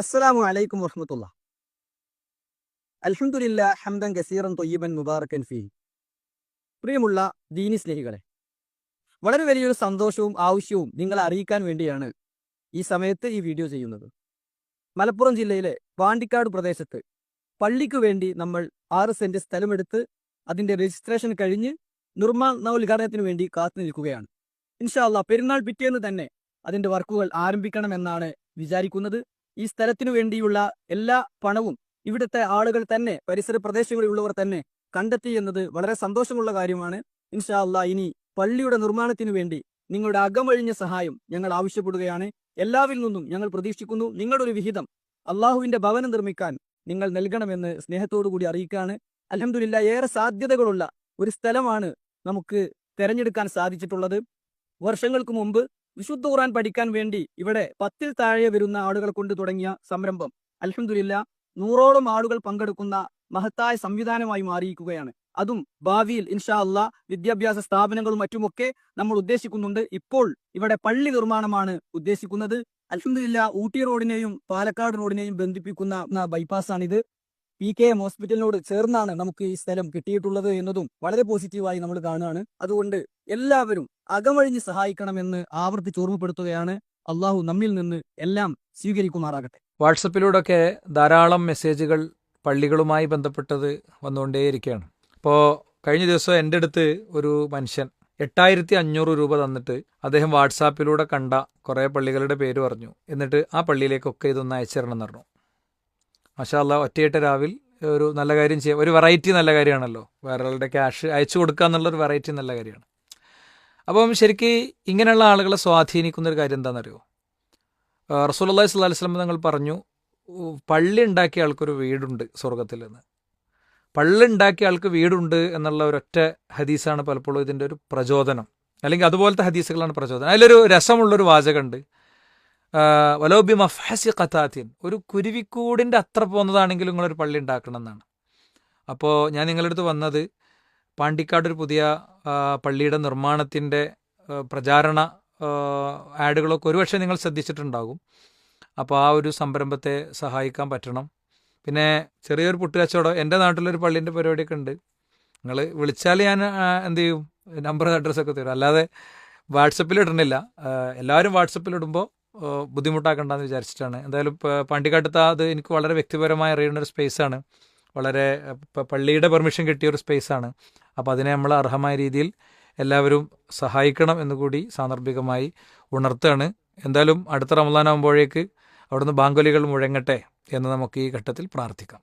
അസ്സലാമു അലൈക്കും വറഹമത്തുള്ള. അൽഹംദുലില്ലാ ഹംദൻ കസീറൻ തൊയ്യബൻ മുബാറക്കൻ ഫീ. പ്രിയമുള്ള ദീനി സ്നേഹികളെ വളരെ വലിയൊരു സന്തോഷവും ആവശ്യവും നിങ്ങളെ അറിയിക്കാൻ വേണ്ടിയാണ് ഈ സമയത്ത് ഈ വീഡിയോ ചെയ്യുന്നത്. മലപ്പുറം ജില്ലയിലെ പാണ്ടിക്കാട് പ്രദേശത്ത് പള്ളിക്ക് വേണ്ടി നമ്മൾ ആറ് സെന്റ് സ്ഥലമെടുത്ത് അതിന്റെ രജിസ്ട്രേഷൻ കഴിഞ്ഞ് നിർമ്മാണ ഉദ്ഘാടനത്തിന് വേണ്ടി കാത്തു നിൽക്കുകയാണ്. ഇൻഷാല്ല പെരുന്നാൾ പിറ്റേന്ന് തന്നെ അതിന്റെ വർക്കുകൾ ആരംഭിക്കണമെന്നാണ് വിചാരിക്കുന്നത്. ഈ സ്ഥലത്തിനു വേണ്ടിയുള്ള എല്ലാ പണവും ഇവിടുത്തെ ആളുകൾ തന്നെ പരിസര പ്രദേശങ്ങളിലുള്ളവർ തന്നെ കണ്ടെത്തി എന്നത് വളരെ സന്തോഷമുള്ള കാര്യമാണ്. ഇൻഷാ അല്ലാ ഇനി പള്ളിയുടെ നിർമ്മാണത്തിനു വേണ്ടി നിങ്ങളുടെ അകമഴിഞ്ഞ സഹായം ഞങ്ങൾ ആവശ്യപ്പെടുകയാണ്. എല്ലാവരിൽ നിന്നും ഞങ്ങൾ പ്രതീക്ഷിക്കുന്നു നിങ്ങളുടെ ഒരു വിഹിതം അള്ളാഹുവിന്റെ ഭവനം നിർമ്മിക്കാൻ നിങ്ങൾ നൽകണമെന്ന് സ്നേഹത്തോടു കൂടി അറിയിക്കുകയാണ്. അലഹമില്ല ഏറെ സാധ്യതകളുള്ള ഒരു സ്ഥലമാണ് നമുക്ക് തെരഞ്ഞെടുക്കാൻ സാധിച്ചിട്ടുള്ളത്. വർഷങ്ങൾക്ക് മുമ്പ് വിശുദ്ധ ഖുർആൻ പഠിക്കാൻ വേണ്ടി ഇവിടെ പത്തിൽ താഴെ വരുന്ന ആളുകൾ കൊണ്ട് തുടങ്ങിയ സംരംഭം. അലഹമില്ല നൂറോളം ആളുകൾ പങ്കെടുക്കുന്ന മഹത്തായ സംവിധാനമായി മാറിയിരിക്കുകയാണ്. അതും ഭാവിയിൽ ഇൻഷാ അള്ളാ വിദ്യാഭ്യാസ സ്ഥാപനങ്ങളും മറ്റുമൊക്കെ നമ്മൾ ഉദ്ദേശിക്കുന്നുണ്ട്. ഇപ്പോൾ ഇവിടെ പള്ളി നിർമ്മാണമാണ് ഉദ്ദേശിക്കുന്നത്. അലഹമില്ല ഊട്ടി റോഡിനെയും പാലക്കാട് റോഡിനെയും ബന്ധിപ്പിക്കുന്ന ബൈപ്പാസാണിത്. പി കെ എം ഹോസ്പിറ്റലിനോട് ചേർന്നാണ് നമുക്ക് ഈ സ്ഥലം കിട്ടിയിട്ടുള്ളത് എന്നതും വളരെ പോസിറ്റീവായി നമ്മൾ കാണുകയാണ്. അതുകൊണ്ട് എല്ലാവരും അകമഴിഞ്ഞ് സഹായിക്കണമെന്ന് ആവർത്തിച്ച് ഓർമ്മപ്പെടുത്തുകയാണ് അള്ളാഹു നമ്മിൽ നിന്ന് എല്ലാം സ്വീകരിക്കുമാറാകട്ടെ. വാട്സപ്പിലൂടെയൊക്കെ ധാരാളം മെസ്സേജുകൾ പള്ളികളുമായി ബന്ധപ്പെട്ടത് വന്നുകൊണ്ടേയിരിക്കുകയാണ്. അപ്പോൾ കഴിഞ്ഞ ദിവസം എന്റെ അടുത്ത് ഒരു മനുഷ്യൻ എട്ടായിരത്തി അഞ്ഞൂറ് രൂപ തന്നിട്ട് അദ്ദേഹം വാട്സാപ്പിലൂടെ കണ്ട കുറേ പള്ളികളുടെ പേര് പറഞ്ഞു. എന്നിട്ട് ആ പള്ളിയിലേക്കൊക്കെ ഇതൊന്ന് അയച്ചിരണം എന്ന് പറഞ്ഞു. മഷാല്ല ഒറ്റയിട്ട രാവിൽ ഒരു നല്ല കാര്യം ചെയ്യാം. ഒരു വെറൈറ്റി നല്ല കാര്യമാണല്ലോ. വേറൊരാളുടെ ക്യാഷ് അയച്ചു കൊടുക്കുക എന്നുള്ളൊരു വെറൈറ്റി നല്ല കാര്യമാണ്. അപ്പം ശരിക്ക് ഇങ്ങനെയുള്ള ആളുകളെ സ്വാധീനിക്കുന്ന ഒരു കാര്യം എന്താണെന്നറിയോ? റസൂലി സ്വല്ലാ വസ്ലം തങ്ങൾ പറഞ്ഞു പള്ളി ഉണ്ടാക്കിയ ആൾക്കൊരു വീടുണ്ട് സ്വർഗത്തിൽ നിന്ന്. പള്ളി ഉണ്ടാക്കിയ ആൾക്ക് വീടുണ്ട് എന്നുള്ള ഒരൊറ്റ ഹദീസാണ് പലപ്പോഴും ഇതിന്റെ ഒരു പ്രചോദനം. അല്ലെങ്കിൽ അതുപോലത്തെ ഹദീസുകളാണ് പ്രചോദനം. അതിലൊരു രസമുള്ളൊരു വാചകമുണ്ട്. വലോബി മഫാസി ഖത്താത്തിൻ ഒരു കുരുവിക്കൂടിന്റെ അത്ര പോകുന്നതാണെങ്കിലും നിങ്ങളൊരു പള്ളി ഉണ്ടാക്കണം എന്നാണ് അപ്പോൾ ഞാൻ നിങ്ങളുടെ അടുത്ത് വന്നത് പാണ്ടിക്കാട് ഒരു പുതിയ പള്ളിയുടെ നിർമ്മാണത്തിന്റെ പ്രചാരണ ആഡുകളൊക്കെ ഒരുപക്ഷെ നിങ്ങൾ ശ്രദ്ധിച്ചിട്ടുണ്ടാകും. അപ്പോൾ ആ ഒരു സംരംഭത്തെ സഹായിക്കാൻ പറ്റണം. പിന്നെ ചെറിയൊരു പുട്ടുകച്ചവടം എന്റെ നാട്ടിലൊരു പള്ളീന്റെ പരിപാടിയൊക്കെ ഉണ്ട്. നിങ്ങൾ വിളിച്ചാൽ ഞാൻ എന്ത് ചെയ്യും? നമ്പർ അഡ്രസ്സൊക്കെ തരും. അല്ലാതെ വാട്സപ്പിൽ ഇടണില്ല. എല്ലാവരും വാട്സപ്പിൽ ഇടുമ്പോൾ ബുദ്ധിമുട്ടാക്കണ്ടെന്ന് വിചാരിച്ചിട്ടാണ്. എന്തായാലും പണ്ടിക്കാട്ടത്ത് അത് എനിക്ക് വളരെ വ്യക്തിപരമായി അറിയുന്ന ഒരു സ്പേസാണ്. വളരെ പള്ളിയുടെ പെർമിഷൻ കിട്ടിയ ഒരു സ്പേസാണ്. അപ്പോൾ അതിനെ നമ്മൾ അർഹമായ രീതിയിൽ എല്ലാവരും സഹായിക്കണം എന്നുകൂടി സാന്ദർഭികമായി ഉണർത്തുകയാണ്. എന്തായാലും അടുത്ത റമദാൻ ആകുമ്പോഴേക്ക് അവിടുന്ന് ബാങ്കൊലികൾ മുഴങ്ങട്ടെ എന്ന് നമുക്ക് ഈ ഘട്ടത്തിൽ പ്രാർത്ഥിക്കാം.